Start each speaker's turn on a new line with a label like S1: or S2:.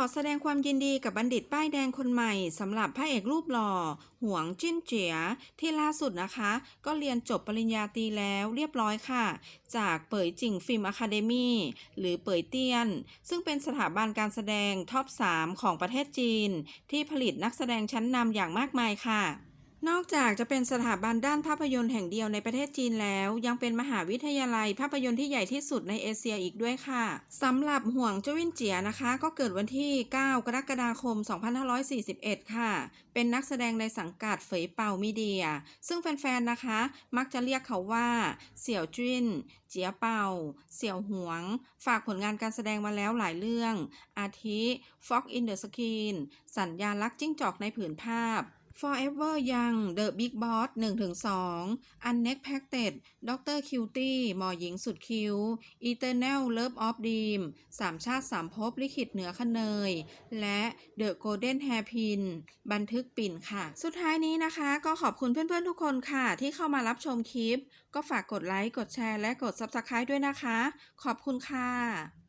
S1: ขอแสดงความยินดีกับบัณฑิตป้ายแดงคนใหม่สำหรับพระเอกรูปหล่อหวงจิ้นเจียที่ล่าสุดนะคะ ก็เรียนจบปริญญาตรีแล้วเรียบร้อยค่ะ จากเป่ยจิงฟิล์มอะคาเดมีหรือเป่ยเตียน ซึ่งเป็นสถาบันการแสดงท็อป 3 ของประเทศจีน ที่ผลิตนักแสดงชั้นนำอย่างมากมายค่ะ นอกจากจะเป็นสถาบันด้านภาพยนตร์แห่งเดียวในประเทศจีนแล้ว ยังเป็นมหาวิทยาลัยภาพยนตร์ที่ใหญ่ที่สุดในเอเชียอีกด้วยค่ะสำหรับห่วงเจ้าวินเจียนะคะ ก็เกิดวันที่ 9 กรกฎาคม 2541 ค่ะ เป็นนักแสดงในสังกัดเฟยเป่ามีเดีย ซึ่งแฟนๆนะคะ มักจะเรียกเขาว่า เสี่ยวจิ้น เจียเป่า เสี่ยวหวง ฝากผลงานการแสดงมาแล้วหลายเรื่อง อาทิ Fox in the Screen สัญญาลักษ์จิ้งจอกในผืนภาพ Forever Young The Big Boss 1-2 Unexpected Dr. Cutie หมอหญิงสุดคิ้ว Eternal Love of Dream สามชาติสามภพลิขิตเหนือขเนย และ The Golden Hairpin บันทึกปิ่นค่ะ สุดท้ายนี้นะคะก็ขอบคุณเพื่อนๆทุกคนค่ะ ที่เข้ามารับชมคลิป ก็ฝากกดไลค์ กดแชร์ และกด Subscribe ด้วยนะคะ ขอบคุณค่ะ